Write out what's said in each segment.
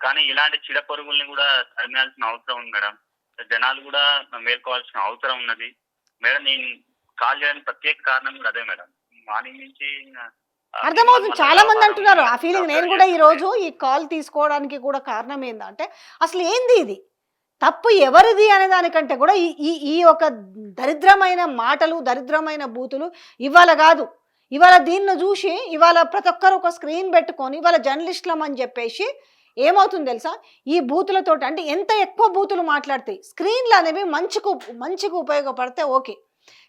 కానీ ఇలాంటి చిడ పొరుగుల్ని కూడా తరిమేయాల్సిన అవసరం ఉంది మేడం. జనాలు కూడా మేల్కోవాల్సిన అవసరం ఉన్నది. మేడం నేను కాల్ చేయడానికి ప్రత్యేక కారణం కూడా అదే మేడం. మార్నింగ్ నుంచి అర్థమవుతుంది. చాలా మంది అంటున్నారు. ఆ. ఫీలింగ్ నేను కూడా ఈ. రోజు ఈ కాల్ తీసుకోవడానికి కూడా కారణం ఏంటంటే అసలు ఏంది ఇది? తప్పు ఎవరిది అనే దానికంటే కూడా ఈ ఈ ఈ ఒక దరిద్రమైన మాటలు దరిద్రమైన బూతులు ఇవాళ కాదు. ఇవాళ దీన్ని చూసి ఇవాళ ప్రతి ఒక్కరు ఒక స్క్రీన్ పెట్టుకొని ఇవాళ జర్నలిస్టులం అని చెప్పేసి ఏమవుతుంది తెలుసా? ఈ బూతులతో అంటే ఎంత ఎక్కువ బూతులు మాట్లాడతాయి స్క్రీన్లు అనేవి మంచికు మంచిగా ఉపయోగపడితే ఓకే.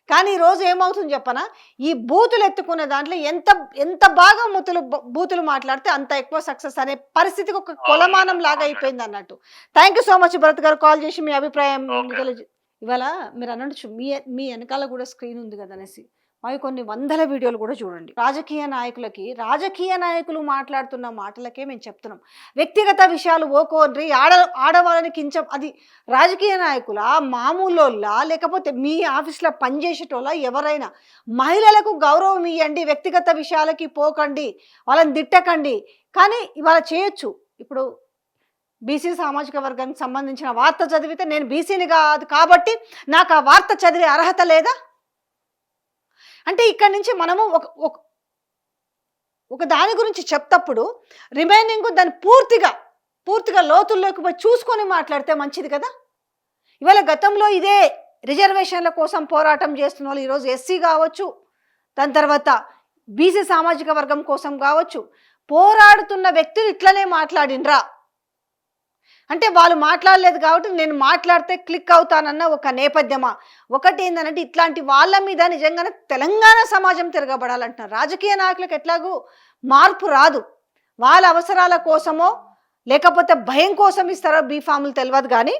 కానీ ఈరోజు ఏమవుతుంది చెప్పనా? ఈ బూతులు ఎత్తుకునే దాంట్లో ఎంత ఎంత బాగా ముతులు బూతులు మాట్లాడితే అంత ఎక్కువ సక్సెస్ అనే పరిస్థితికి ఒక కొలమానం లాగా అయిపోయింది అన్నట్టు. Thank you so much Bharath గారు. కాల్ చేసి మీ అభిప్రాయం ఇవాళ మీరు అన్నట్టు మీ మీ వెనకాల కూడా స్క్రీన్ ఉంది కదా అనేసి అవి కొన్ని వందల వీడియోలు కూడా చూడండి. రాజకీయ నాయకులకి రాజకీయ నాయకులు మాట్లాడుతున్న మాటలకే మేము చెప్తున్నాం. వ్యక్తిగత విషయాలు ఓకోండి ఆడ ఆడవాళ్ళని కించ అది రాజకీయ నాయకుల మామూలోళ్ళ లేకపోతే మీ ఆఫీస్లో పనిచేసేటోళ్ళ ఎవరైనా మహిళలకు గౌరవం ఇవ్వండి వ్యక్తిగత విషయాలకి పోకండి వాళ్ళని తిట్టకండి. కానీ ఇవాళ చేయొచ్చు. ఇప్పుడు బీసీ సామాజిక వర్గానికి సంబంధించిన వార్త చదివితే నేను బీసీని కాదు కాబట్టి నాకు ఆ వార్త చదివే అర్హత లేదా? అంటే ఇక్కడి నుంచి మనము ఒక ఒక- ఒక దాని గురించి చెప్తప్పుడు రిమైనింగ్ దాన్ని పూర్తిగా పూర్తిగా లోతుల్లోకి పోయి చూసుకొని మాట్లాడితే మంచిది కదా? ఇవాళ గతంలో ఇదే రిజర్వేషన్ల కోసం పోరాటం చేస్తున్న వాళ్ళు ఈరోజు ఎస్సీ కావచ్చు దాని తర్వాత బీసీ సామాజిక వర్గం కోసం కావచ్చు పోరాడుతున్న వ్యక్తులు ఇట్లనే మాట్లాడినరా? అంటే వాళ్ళు మాట్లాడలేదు కాబట్టి నేను మాట్లాడితే క్లిక్ అవుతానన్న ఒక నేపథ్యమా? ఒకటి ఏంటంటే ఇట్లాంటి వాళ్ళ మీద నిజంగానే తెలంగాణ సమాజం తిరగబడాలంటున్నారు. రాజకీయ నాయకులకు ఎట్లాగూ మార్పు రాదు. వాళ్ళ అవసరాల కోసమో లేకపోతే భయం కోసం ఇస్తారో బీఫాములు తెలియదు కానీ